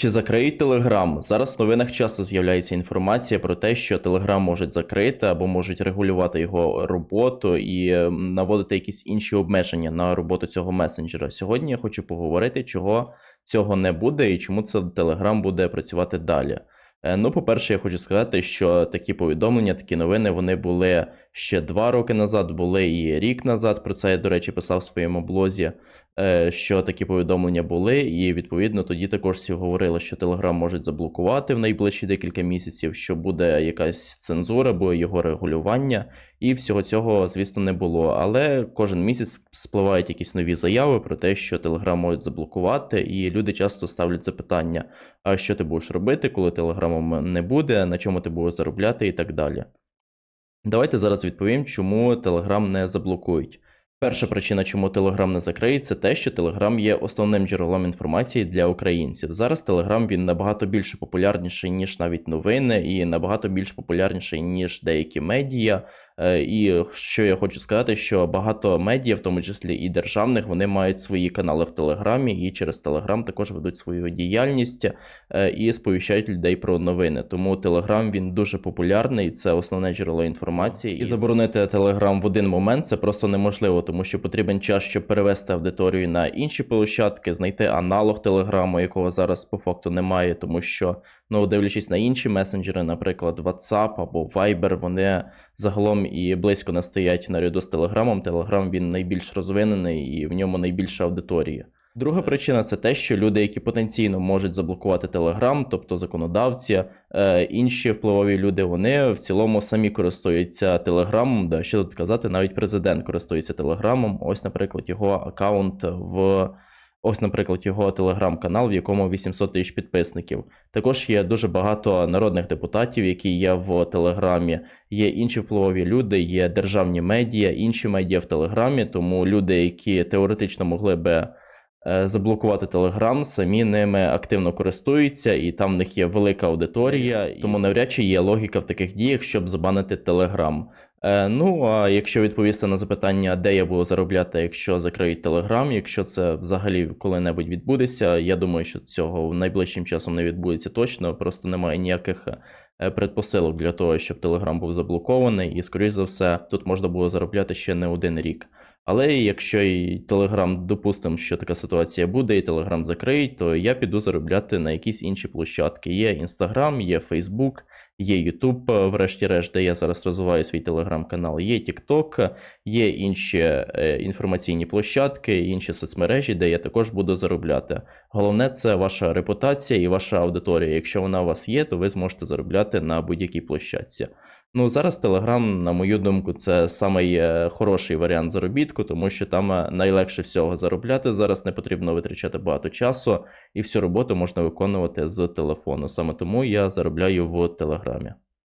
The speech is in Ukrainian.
Чи закриють Телеграм? Зараз в новинах часто з'являється інформація про те, що Телеграм можуть закрити або можуть регулювати його роботу і ем, наводити якісь інші обмеження на роботу цього месенджера. Сьогодні я хочу поговорити, чого цього не буде і чому це Телеграм буде працювати далі. Е, Ну, по-перше, я хочу сказати, що такі повідомлення, такі новини вони були ще два роки назад, були і рік назад. Про це я, до речі, писав в своєму блозі, е, що такі повідомлення були, і відповідно тоді також всі говорили, що Telegram можуть заблокувати в найближчі декілька місяців, що буде якась цензура або його регулювання. І всього цього, звісно, не було. Але кожен місяць спливають якісь нові заяви про те, що Telegram можуть заблокувати, і люди часто ставлять запитання: а що ти будеш робити, коли телеграмом не буде, на чому ти будеш заробляти і так далі. Давайте зараз відповім, чому Telegram не заблокують. Перша причина, чому Telegram не закриють, це те, що Telegram є основним джерелом інформації для українців. Зараз Telegram він набагато більше популярніший, ніж навіть новини, і набагато більш популярніший, ніж деякі медіа. Е, І що я хочу сказати, що багато медіа, в тому числі і державних, вони мають свої канали в Телеграмі і через Телеграм також ведуть свою діяльність е, і сповіщають людей про новини. Тому Телеграм він дуже популярний, це основне джерело інформації. І заборонити Телеграм в один момент це просто неможливо, тому що потрібен час, щоб перевести аудиторію на інші площадки, знайти аналог Телеграму, якого зараз по факту немає, тому що ну дивлячись на інші месенджери, наприклад, WhatsApp або Viber, вони загалом і близько не стоять наряду з Телеграмом. Телеграм він найбільш розвинений і в ньому найбільша аудиторія. Друга причина це те, що люди, які потенційно можуть заблокувати Телеграм, тобто законодавці, е, інші впливові люди, вони в цілому самі користуються Телеграмом. Да, що тут казати, навіть президент користується Телеграмом. Ось, наприклад, його аккаунт в. Ось, наприклад, його телеграм-канал, в якому 800 тисяч підписників. Також є дуже багато народних депутатів, які є в Телеграмі. Є інші впливові люди, є державні медіа, інші медіа в Телеграмі. Тому люди, які теоретично могли би е, заблокувати Телеграм, самі ними активно користуються, і там в них є велика аудиторія. Тому навряд чи є логіка в таких діях, щоб забанити Телеграм. Е, ну, а якщо відповісти на запитання, де я буду заробляти, якщо закриють Телеграм, якщо це взагалі коли-небудь відбудеться, я думаю, що цього найближчим часом не відбудеться точно, просто немає ніяких е, предпосилок для того, щоб Телеграм був заблокований, і, скоріш за все, тут можна було заробляти ще не один рік. Але якщо і Телеграм, допустимо, що така ситуація буде, і Телеграм закриють, то я піду заробляти на якісь інші площадки. Є Інстаграм, є Фейсбук, є Ютуб, е, врешті-решт, де я зараз розвиваю свій телеграм-канал, є TikTok, є інші е, інформаційні площадки, інші соцмережі, де я також буду заробляти. Головне, це ваша репутація і ваша аудиторія. Якщо вона у вас є, то ви зможете заробляти на будь-якій площадці. Ну, зараз Telegram, на мою думку, це самий е, хороший варіант заробітку, тому що там е, найлегше всього заробляти. Зараз не потрібно витрачати багато часу, і всю роботу можна виконувати з телефону. Саме тому я заробляю в Телеграмі.